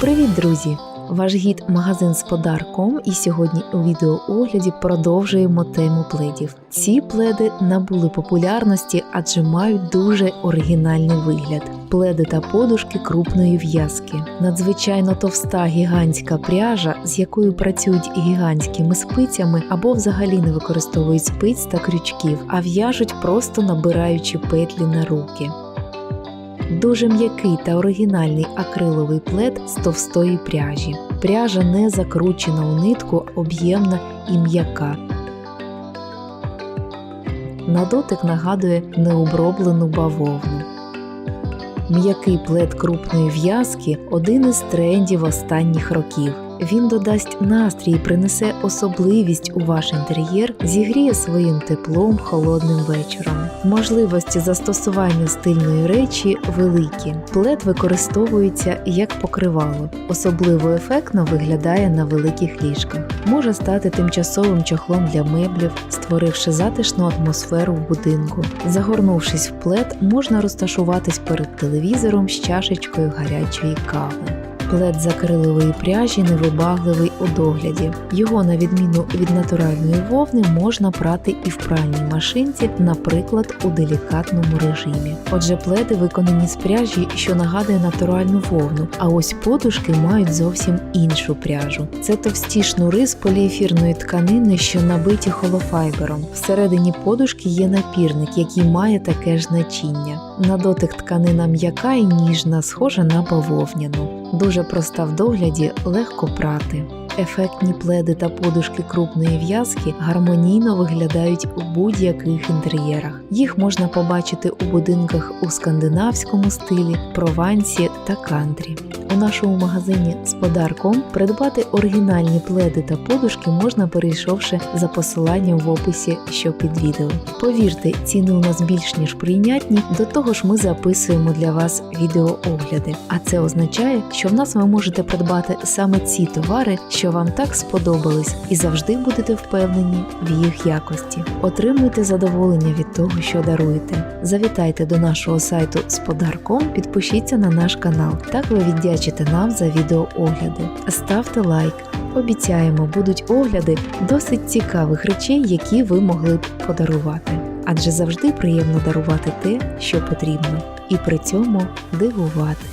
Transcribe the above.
Привіт, друзі! Ваш гід магазин з подарком, і сьогодні у відеоогляді продовжуємо тему пледів. Ці пледи набули популярності, адже мають дуже оригінальний вигляд. Пледи та подушки крупної в'язки. Надзвичайно товста гігантська пряжа, з якою працюють гігантськими спицями або взагалі не використовують спиць та крючків, а в'яжуть просто набираючи петлі на руки. Дуже м'який та оригінальний акриловий плед з товстої пряжі. Пряжа не закручена у нитку, об'ємна і м'яка. На дотик нагадує необроблену бавовну. М'який плед крупної в'язки один із трендів останніх років. Він додасть настрій принесе особливість у ваш інтер'єр, зігріє своїм теплом холодним вечором. Можливості застосування стильної речі великі. Плед використовується як покривало, особливо ефектно виглядає на великих ліжках. Може стати тимчасовим чохлом для меблів, створивши затишну атмосферу в будинку. Загорнувшись в плед, можна розташуватись перед телевізором з чашечкою гарячої кави. Плед з акрилової пряжі невибагливий у догляді. Його, на відміну від натуральної вовни, можна прати і в пральній машинці, наприклад, у делікатному режимі. Отже, пледи виконані з пряжі, що нагадує натуральну вовну, а ось подушки мають зовсім іншу пряжу. Це товсті шнури з поліефірної тканини, що набиті холофайбером. Всередині подушки є напірник, який має таке ж начиння. На дотик тканина м'яка і ніжна, схожа на бавовняну. Дуже проста в догляді, легко прати. Ефектні пледи та подушки крупної в'язки гармонійно виглядають у будь-яких інтер'єрах. Їх можна побачити у будинках у скандинавському стилі, провансі та кантрі. У нашому магазині з подарком придбати оригінальні пледи та подушки можна перейшовши за посиланням в описі, що під відео. Повірте, ціни у нас більш ніж прийнятні. До того ж, ми записуємо для вас відеоогляди. А це означає, що в нас ви можете придбати саме ці товари, що вам так сподобались, і завжди будете впевнені в їх якості. Отримуйте задоволення від того, що даруєте. Завітайте до нашого сайту з подарком, підпишіться на наш канал. Так ви віддячите нам за відеоогляди. Ставте лайк. Обіцяємо, будуть огляди досить цікавих речей, які ви могли б подарувати. Адже завжди приємно дарувати те, що потрібно, і при цьому дивувати.